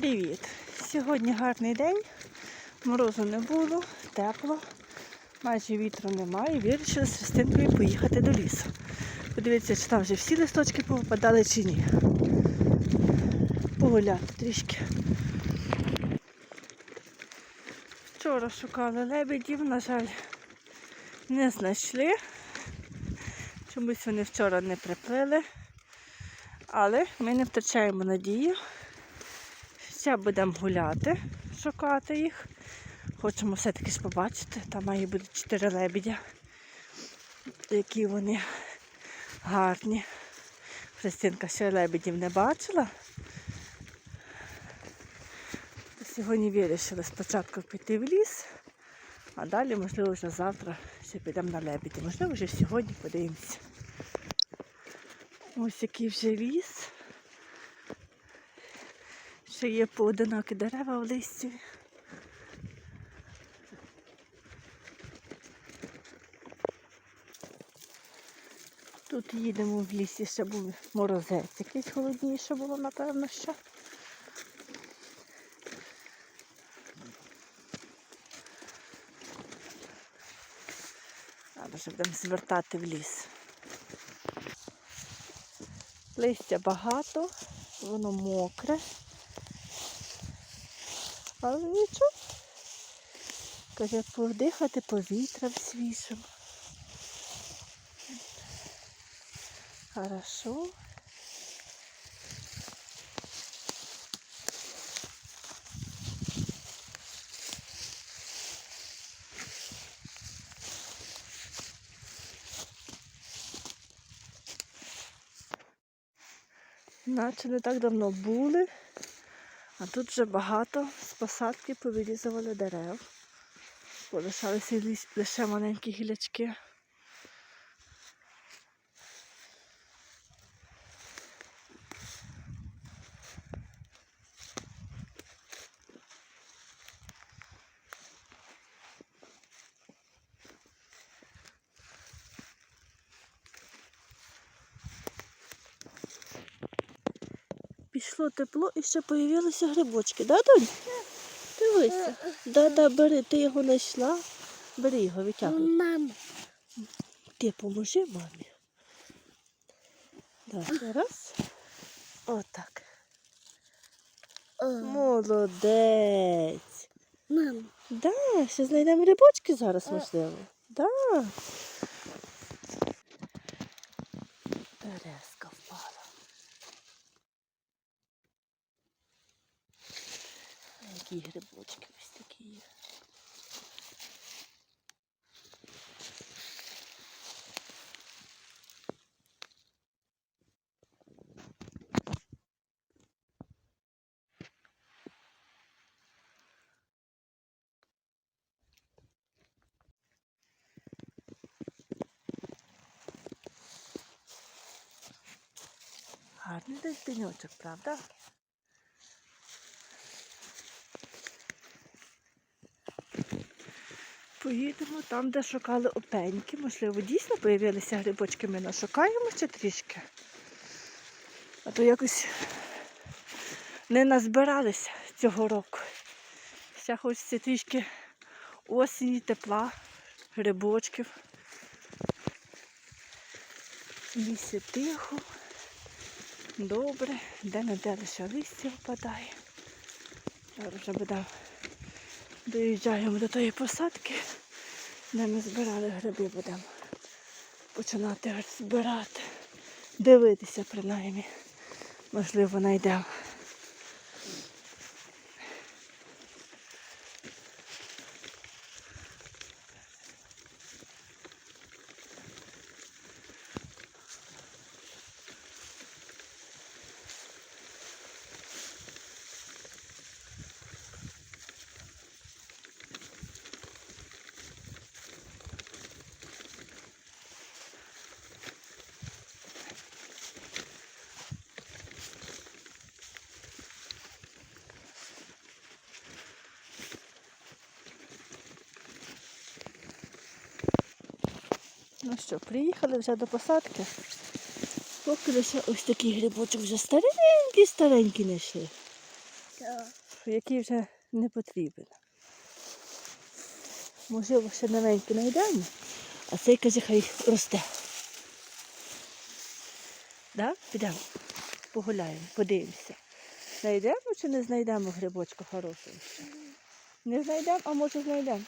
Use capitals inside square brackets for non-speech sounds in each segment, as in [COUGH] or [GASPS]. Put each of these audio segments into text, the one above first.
Привіт! Сьогодні гарний день, морозу не було, тепло, майже вітру немає. Вирішили з Христинкою поїхати до лісу. Подивіться, чи там вже всі листочки повипадали чи ні. Погуляти трішки. Вчора шукали лебедів, на жаль, не знайшли. Чомусь вони вчора не приплили. Але ми не втрачаємо надію. Ще будемо гуляти, шукати їх. Хочемо все-таки ж побачити. Там має бути чотири лебедя, які вони гарні. Христинка ще лебедів не бачила. Сьогодні вирішили спочатку піти в ліс, а далі, можливо, вже завтра ще підемо на лебеді. Можливо, вже сьогодні подивимося. Ось який вже ліс. Ще є поодинокі дерева в листі. Тут їдемо в лісі, ще був морозець, якийсь холодніше було, напевно, що. А вже будемо звертати в ліс. Листя багато, воно мокре. Але нічого. Каже, подихати повітрям свіжим. Хорошо. Наче не так давно були, а тут вже багато з посадки повирізували дерев. Полишалися лише маленькі гілячки. Пішло тепло і ще появилися грибочки, да, донь? Дивися. Да-да, бери, ти його знайшла. Бери його, витягуй. Мам, Ти поможи мамі. Да, раз. Отак. Молодець. мам, Да, ще знайдемо грибочки зараз, можливо. Да. А Які грибочки ось такі є. Гарний десь правда? Поїдемо там, де шукали опеньки. Можливо, дійсно появилися грибочки, ми нашукаємо ще трішки. А то якось не назбиралися цього року. Ще хочеться трішки осені, тепла, грибочків. Лісі тихо. Добре, де не де лише листя впадає. Зараз вже буде. Доїжджаємо до тої посадки, де ми збирали гриби, будемо починати збирати. Дивитися принаймні. Можливо, знайдемо. Ну що, приїхали вже до посадки. Поки лише ось такий грибочок вже старенький, старенький знайшли. Да. який вже не потрібен. Можливо, ще новенький знайдемо, а цей каже, хай росте. Да? Підемо, погуляємо, подивимося. Знайдемо чи не знайдемо грибочка хорошого? Не знайдемо, а може знайдемо.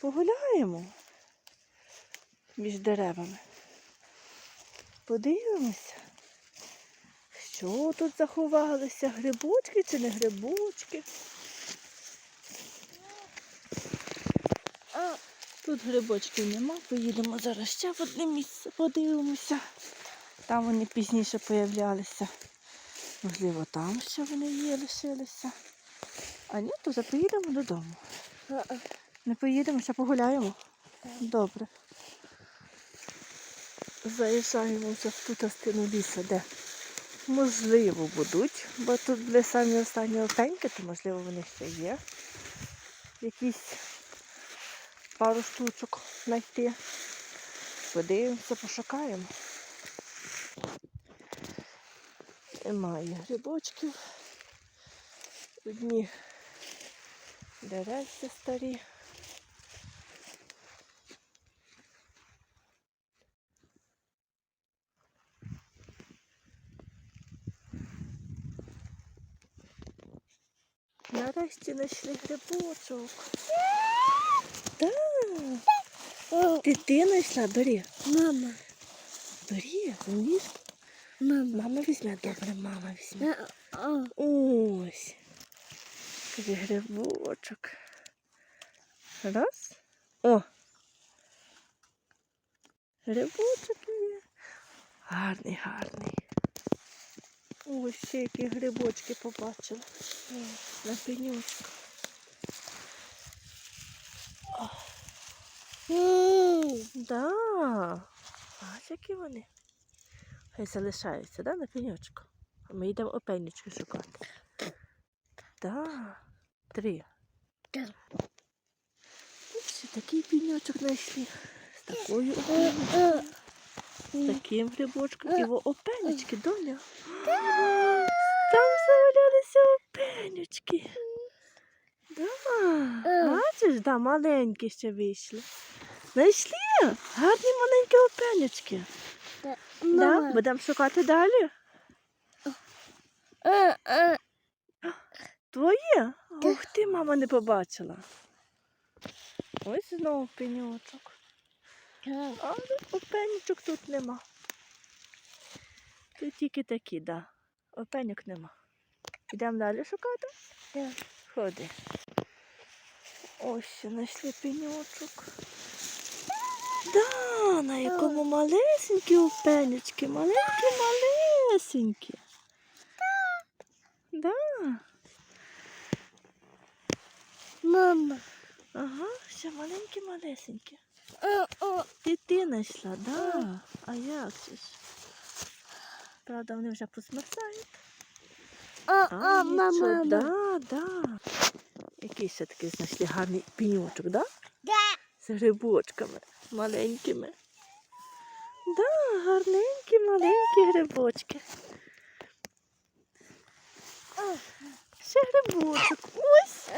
Погуляємо між деревами. Подивимося, що тут заховалися, грибочки чи не грибочки. А, Тут грибочків нема, поїдемо зараз ще в одне місце, подивимося. Там вони пізніше появлялися. Можливо, там ще вони є, лишилися. А ні, то вже поїдемо додому. Не поїдемо, ще погуляємо. Добре. Заїжджаємо вже в ту частину лісу, де можливо будуть, бо тут були самі останні опеньки, то можливо вони ще є. Якісь пару штучок знайти. Подивимося, пошукаємо. Немає грибочків. Одні деревця старі. Нарешті знайшли грибочок. Так. Ти ти знайшла, бери. Мама. Бери, вниз. Мама. Мама візьме, добре, мама візьме. А. Ось. Грибочок. Раз. О. Грибочок є. Гарний, гарний. Ось ще які грибочки побачила. На пенючку. М, Да. Бач, які вони. Хай залишаються, да, на пенючку. А ми йдемо опенючки шукати. Да. Три. Ось такий пенючок знайшли. З такою Е, опенючкою. Е. З таким грибочком. І во опенючки, доня. Там завалялися опенючки. Да. Е. Бачиш, да, маленькі ще вийшли. Знайшли? Гарні маленькі опенючки. Да. Да? Будемо шукати далі. Е, е. Твоє? Ух ти, мама не побачила. Ось знову пеньочок. Але опенючок тут нема. Тут тільки такі, да. Опеньок нема. Йдемо далі шукати? Ходи. Ось знайшли пеньочок. Да, на якому малесенькі опенючки, маленькі малесенькі. Да. Мама. Ага, ще маленькі Е, е. Ти ти знайшла, да. А як же ж? Правда, вони вже посмерзають. А, а, мама. да, да. Який ще такий знайшли гарний пеньочок, да? Да. З грибочками маленькими. Да, гарненькі маленькі грибочки. Е. Ще грибочок. Ось,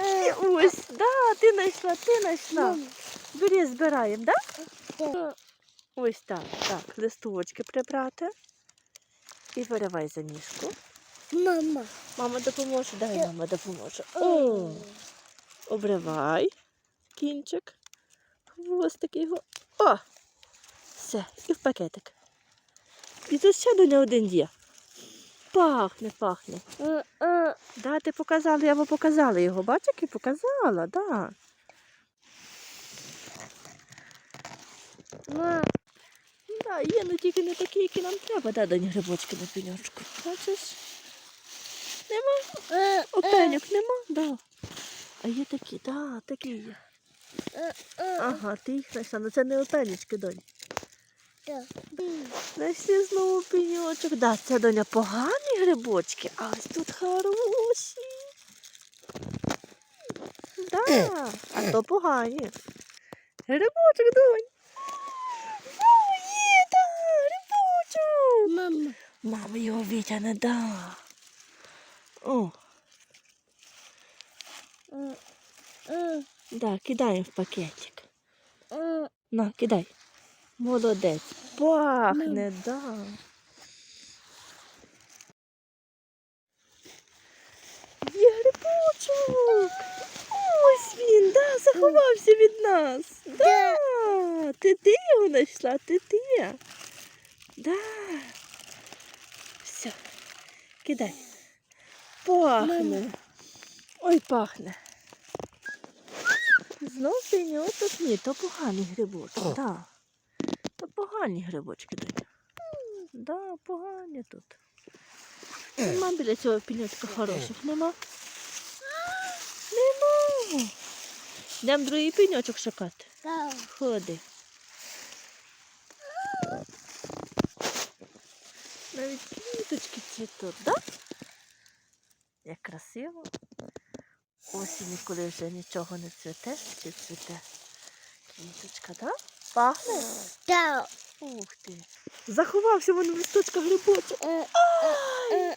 ось. Да, ти знайшла, ти знайшла. Мама. Збираємо, да? Да. Ось так, так, листочки прибрати. І виривай за ніжку. Мама. Мама допоможе, дай мама допоможе. О, обривай кінчик, хвостик його. О! Все, і в пакетик. І тут ще до не один є. Пахне, пахне. Е, е. Да, ти показала, я вам показала його. Бачиш, і показала, да. Ма. Да, є, ну тільки не такі, які нам треба, да, дані грибочки на пеньочку. Бачиш? Нема? Е, е. Опеньок нема? Да. А є такі, да, такі є. Е. Ага, ти їх знайшла. Ну це не опенечки, донь. Знайшли знову пеньочок. Да, це доня погані грибочки, а ось тут хороші. Да, а то погані. Грибочок, донь. Мама його вітя не дала. О. Да, кидаємо в пакетик. На, кидай. Молодець. Пахне, да. Є грибочок. Ось він, да, заховався від нас. Да. Ти ти його знайшла, ти ти. Да. Все. Кидай. Пахне. Ой, пахне. Знов пеньоток? Ні, то погані грибочки, так. Да. То погані грибочки дать. Да, погані тут. Нема біля цього пеньотка хороших, нема. Нема. Йдемо другий пеньочок шукати. Ходи. Навіть квіточки цвітуть, да? Як красиво. Осінь, коли вже нічого не цвіте, чи цвіте. Квіточка, да? Пахне? Да. Ух ти. Заховався вон в листочках грибочок. Е, е,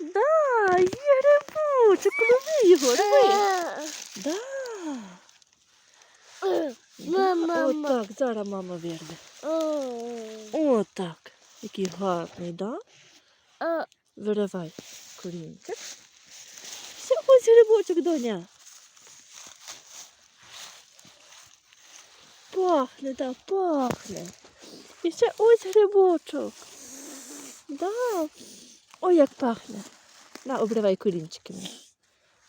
Да, є грибочок, лови його, лови. е, Да. е. Мама, Отак, зараз мама вирве. О, Отак. Який гарний, да? Е, Виривай корінчик. Все, ось грибочок, доня. Пахне, да, пахне. І ще ось грибочок. Да. Ой, як пахне. На, обривай корінчики.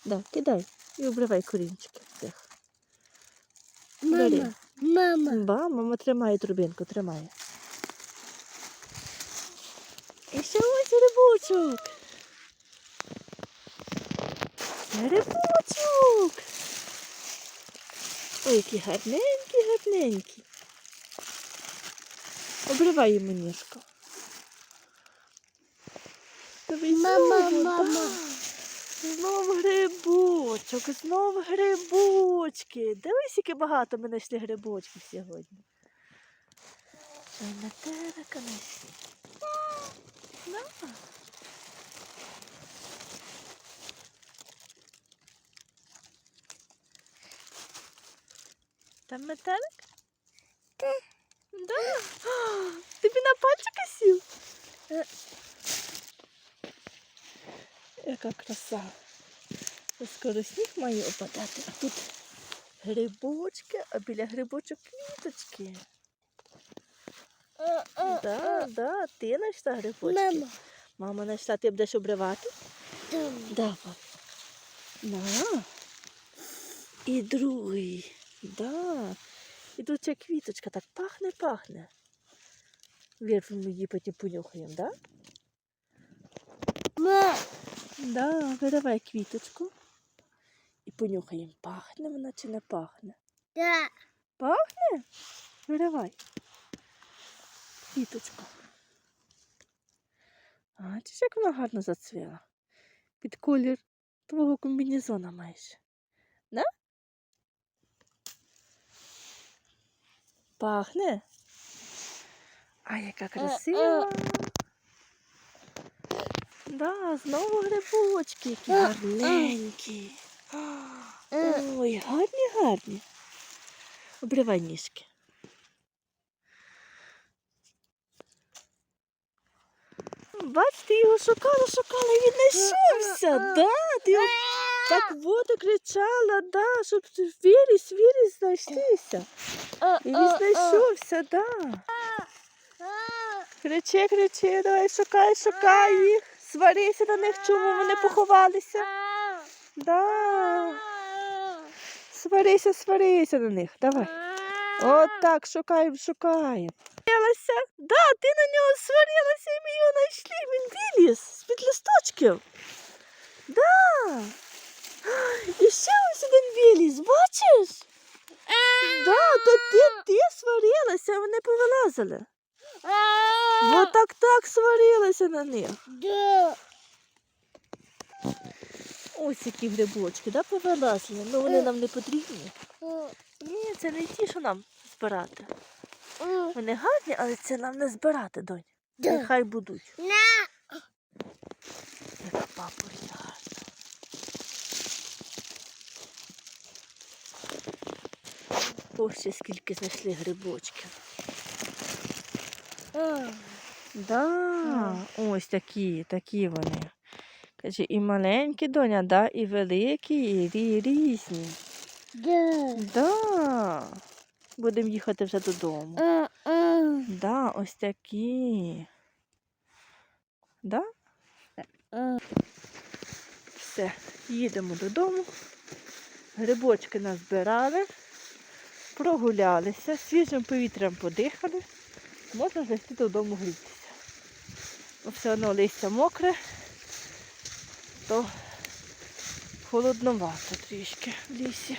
Да, кидай і обривай корінчики. Мама, мама. Ба, мама тримає трубинку, тримає. І ще ось грибочок. Грибочок. Ой, який гарненький, гарненький. Обривай йому ніжку. Мама, мама. Знов грибочок, знов грибочки. Дивись, яке багато ми знайшли грибочків сьогодні. Ой, на терека. Да. Там метелик? Да. А, [GASPS] Тобі на пальчика сів? Яка краса. Скоро сніг має опадати, а тут грибочки, а біля грибочок квіточки. Да, да, ти знайшла грибочки. Мама. Мама знайшла, ти будеш обривати? Там. Давай. На. І другий. Да. І тут ця квіточка так пахне, пахне. Вірфимо її потім понюхаємо, да? Ма. Да, виривай квіточку. І понюхаємо, пахне вона чи не пахне. Да. Пахне? Виривай. Квіточку. А, чи ж як вона гарно зацвіла. Під колір твого комбінезона майже. Да? Пахне? А яка красива. Да, знову грибочки, які Е, е. гарненькі. Е. Ой, гарні, гарні. Обривай ніжки. Бач, ти його шукала, шукала і знайшовся, да? Ти його так воду кричала, да, щоб ти віріс, віріс знайшлися. І він знайшовся, да. Кричи, кричи, давай шукай, шукай їх. Сварися на них, чому вони поховалися. Да. Сварися, сварися на них. Давай. А. От так, шукаємо, шукаємо. Да, ти на нього сварилася і ми його знайшли. Він виліз з-під листочків. Да. І ще ось один виліз, бачиш? Да, то ти, ти сварилася, вони повилазили. А, Вот так так сварилася на них. Да. Ось які грибочки, да, повилазили. Ну вони Е. нам не потрібні. Ні, це не ті, що нам збирати. Вони гарні, але це нам не збирати, донь. Нехай будуть. Яка папороть гарна. Ось ще скільки знайшли грибочків. Да, ось такі, такі вони. Каже, і маленькі доня, да, і великі, і різні. Да. Да. Будемо їхати вже додому. М, Да, ось такі. Да? Все, їдемо додому. Грибочки назбирали, прогулялися, свіжим повітрям подихали. Можна зайти додому грітися. Все одно листя мокре, то холодновато трішки в лісі.